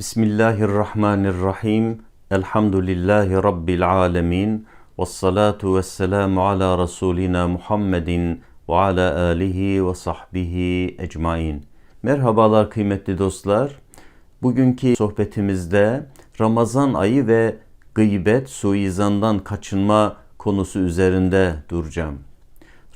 Bismillahirrahmanirrahim. Elhamdülillahi Rabbil alemin. Ve salatu ve selamu ala Resulina Muhammedin ve ala alihi ve sahbihi ecmain. Merhabalar kıymetli dostlar. Bugünkü sohbetimizde Ramazan ayı ve gıybet, suizandan kaçınma konusu üzerinde duracağım.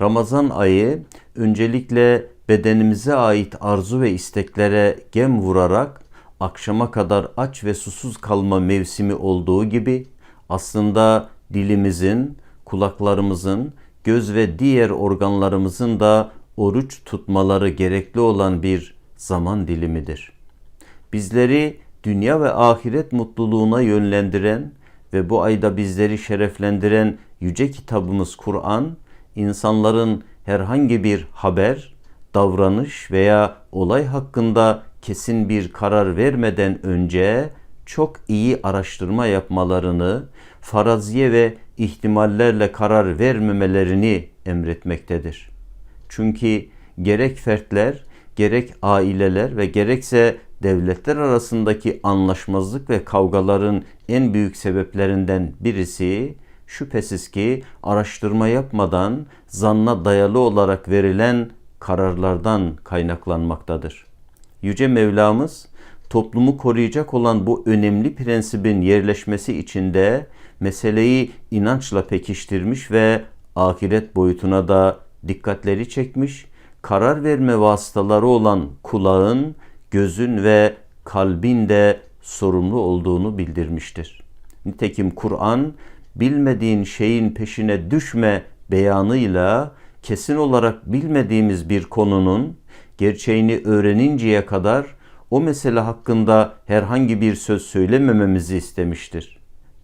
Ramazan ayı öncelikle bedenimize ait arzu ve isteklere gem vurarak akşama kadar aç ve susuz kalma mevsimi olduğu gibi aslında dilimizin, kulaklarımızın, göz ve diğer organlarımızın da oruç tutmaları gerekli olan bir zaman dilimidir. Bizleri dünya ve ahiret mutluluğuna yönlendiren ve bu ayda bizleri şereflendiren yüce kitabımız Kur'an, insanların herhangi bir haber, davranış veya olay hakkında kesin bir karar vermeden önce çok iyi araştırma yapmalarını, faraziye ve ihtimallerle karar vermemelerini emretmektedir. Çünkü gerek fertler, gerek aileler ve gerekse devletler arasındaki anlaşmazlık ve kavgaların en büyük sebeplerinden birisi şüphesiz ki araştırma yapmadan zanna dayalı olarak verilen kararlardan kaynaklanmaktadır. Yüce Mevlamız toplumu koruyacak olan bu önemli prensibin yerleşmesi içinde meseleyi inançla pekiştirmiş ve ahiret boyutuna da dikkatleri çekmiş, karar verme vasıtaları olan kulağın, gözün ve kalbin de sorumlu olduğunu bildirmiştir. Nitekim Kur'an bilmediğin şeyin peşine düşme beyanıyla kesin olarak bilmediğimiz bir konunun gerçeğini öğreninceye kadar o mesele hakkında herhangi bir söz söylemememizi istemiştir.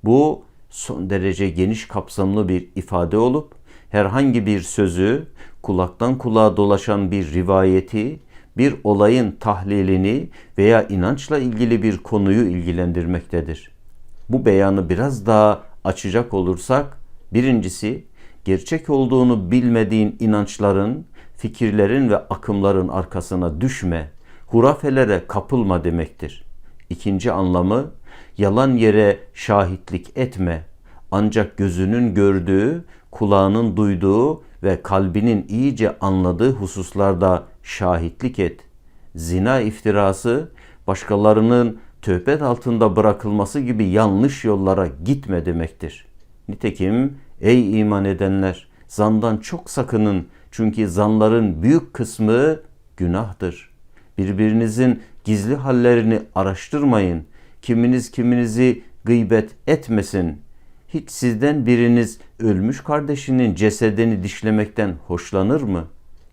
Bu son derece geniş kapsamlı bir ifade olup herhangi bir sözü, kulaktan kulağa dolaşan bir rivayeti, bir olayın tahlilini veya inançla ilgili bir konuyu ilgilendirmektedir. Bu beyanı biraz daha açacak olursak, birincisi gerçek olduğunu bilmediğin inançların, fikirlerin ve akımların arkasına düşme, hurafelere kapılma demektir. İkinci anlamı yalan yere şahitlik etme. Ancak gözünün gördüğü, kulağının duyduğu ve kalbinin iyice anladığı hususlarda şahitlik et. Zina iftirası başkalarının töhbet altında bırakılması gibi yanlış yollara gitme demektir. Nitekim ey iman edenler zandan çok sakının çünkü zanların büyük kısmı günahtır. Birbirinizin gizli hallerini araştırmayın. Kiminiz kiminizi gıybet etmesin. Hiç sizden biriniz ölmüş kardeşinin cesedini dişlemekten hoşlanır mı?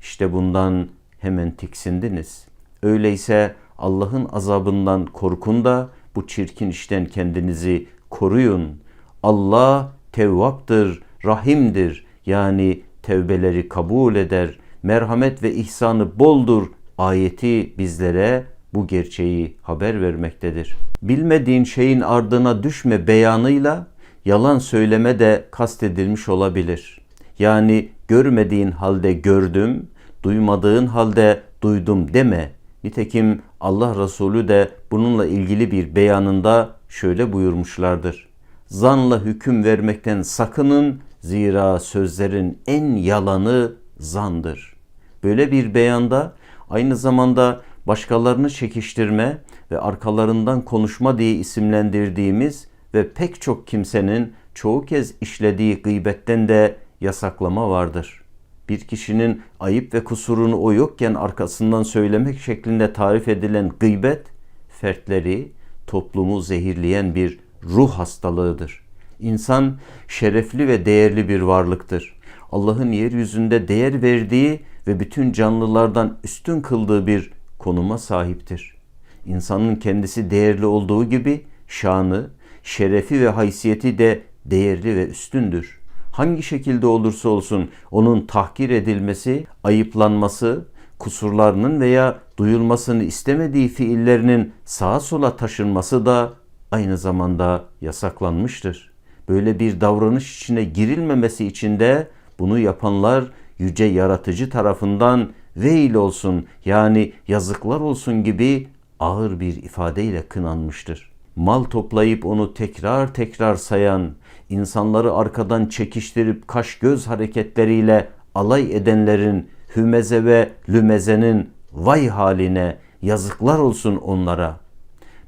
İşte bundan hemen tiksindiniz. Öyleyse Allah'ın azabından korkun da bu çirkin işten kendinizi koruyun. Allah tevvaptır, rahimdir. Yani tevbeleri kabul eder, merhamet ve ihsanı boldur ayeti bizlere bu gerçeği haber vermektedir. Bilmediğin şeyin ardına düşme beyanıyla yalan söyleme de kastedilmiş olabilir. Yani görmediğin halde gördüm, duymadığın halde duydum deme. Nitekim Allah Resulü de bununla ilgili bir beyanında şöyle buyurmuşlardır. Zanla hüküm vermekten sakının zira sözlerin en yalanı zandır. Böyle bir beyanda aynı zamanda başkalarını çekiştirme ve arkalarından konuşma diye isimlendirdiğimiz ve pek çok kimsenin çoğu kez işlediği gıybetten de yasaklama vardır. Bir kişinin ayıp ve kusurunu o yokken arkasından söylemek şeklinde tarif edilen gıybet, fertleri, toplumu zehirleyen bir ruh hastalığıdır. İnsan şerefli ve değerli bir varlıktır. Allah'ın yeryüzünde değer verdiği ve bütün canlılardan üstün kıldığı bir konuma sahiptir. İnsanın kendisi değerli olduğu gibi şanı, şerefi ve haysiyeti de değerli ve üstündür. Hangi şekilde olursa olsun onun tahkir edilmesi, ayıplanması, kusurlarının veya duyulmasını istemediği fiillerinin sağa sola taşınması da aynı zamanda yasaklanmıştır. Böyle bir davranış içine girilmemesi için de bunu yapanlar yüce yaratıcı tarafından veil olsun yani yazıklar olsun gibi ağır bir ifadeyle kınanmıştır. Mal toplayıp onu tekrar tekrar sayan, insanları arkadan çekiştirip kaş göz hareketleriyle alay edenlerin hümeze ve lümezenin vay haline yazıklar olsun onlara.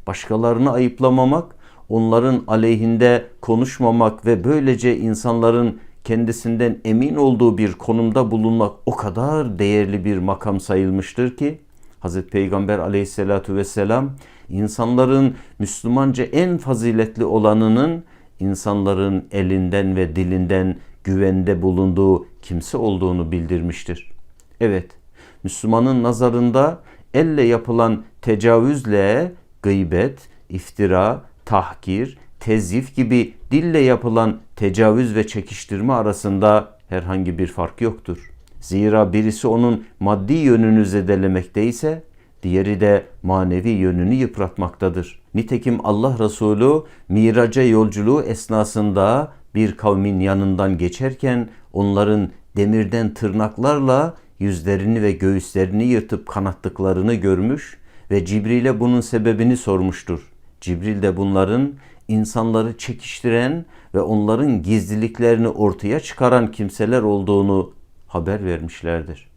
Başkalarını ayıplamamak, onların aleyhinde konuşmamak ve böylece insanların kendisinden emin olduğu bir konumda bulunmak o kadar değerli bir makam sayılmıştır ki Hz. Peygamber aleyhissalatu vesselam insanların Müslümanca en faziletli olanının insanların elinden ve dilinden güvende bulunduğu kimse olduğunu bildirmiştir. Evet, Müslümanın nazarında elle yapılan tecavüzle gıybet, iftira, tahkir, tezif gibi dille yapılan tecavüz ve çekiştirme arasında herhangi bir fark yoktur. Zira birisi onun maddi yönünü zedelemekteyse diğeri de manevi yönünü yıpratmaktadır. Nitekim Allah Resulü miraca yolculuğu esnasında bir kavmin yanından geçerken onların demirden tırnaklarla yüzlerini ve göğüslerini yırtıp kanattıklarını görmüş ve Cibril'e bunun sebebini sormuştur. Cibril de bunların insanları çekiştiren ve onların gizliliklerini ortaya çıkaran kimseler olduğunu haber vermişlerdir.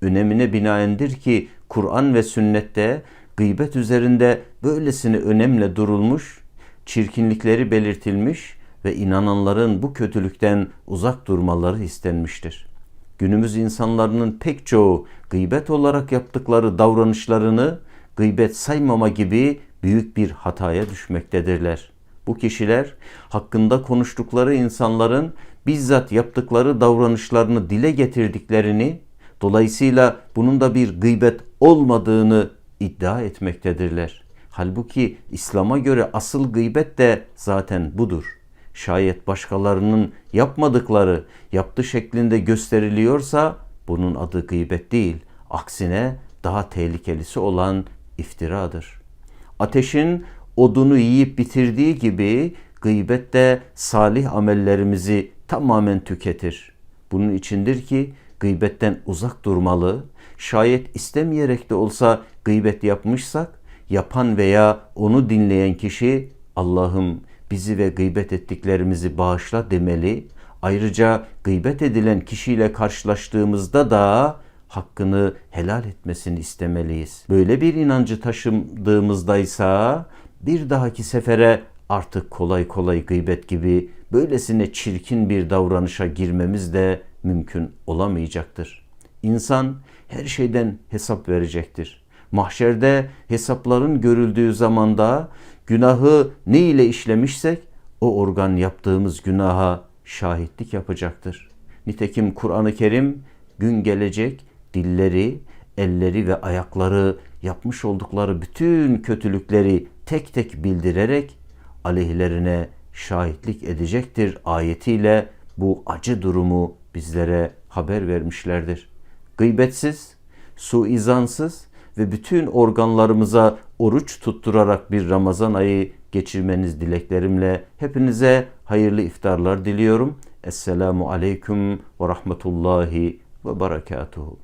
Önemine binaendir ki Kur'an ve sünnette gıybet üzerinde böylesine önemle durulmuş, çirkinlikleri belirtilmiş ve inananların bu kötülükten uzak durmaları istenmiştir. Günümüz insanların pek çoğu gıybet olarak yaptıkları davranışlarını gıybet saymama gibi büyük bir hataya düşmektedirler. Bu kişiler hakkında konuştukları insanların bizzat yaptıkları davranışlarını dile getirdiklerini, dolayısıyla bunun da bir gıybet olmadığını iddia etmektedirler. Halbuki İslam'a göre asıl gıybet de zaten budur. Şayet başkalarının yapmadıkları yaptı şeklinde gösteriliyorsa bunun adı gıybet değil. Aksine daha tehlikelisi olan iftiradır. Ateşin odunu yiyip bitirdiği gibi gıybet de salih amellerimizi tamamen tüketir. Bunun içindir ki gıybetten uzak durmalı. Şayet istemeyerek de olsa gıybet yapmışsak yapan veya onu dinleyen kişi Allah'ım bizi ve gıybet ettiklerimizi bağışla demeli. Ayrıca gıybet edilen kişiyle karşılaştığımızda da hakkını helal etmesini istemeliyiz. Böyle bir inancı taşıdığımızdaysa bir dahaki sefere artık kolay kolay gıybet gibi böylesine çirkin bir davranışa girmemiz de mümkün olamayacaktır. İnsan her şeyden hesap verecektir. Mahşerde hesapların görüldüğü zamanda günahı ne ile işlemişsek o organ yaptığımız günaha şahitlik yapacaktır. Nitekim Kur'an-ı Kerim gün gelecek dilleri, elleri ve ayakları yapmış oldukları bütün kötülükleri tek tek bildirerek aleyhlerine şahitlik edecektir ayetiyle bu acı durumu bizlere haber vermişlerdir. Gıybetsiz, suizansız ve bütün organlarımıza oruç tutturarak bir Ramazan ayı geçirmeniz dileklerimle hepinize hayırlı iftarlar diliyorum. Esselamu aleyküm ve rahmetullahi ve berekatuhu.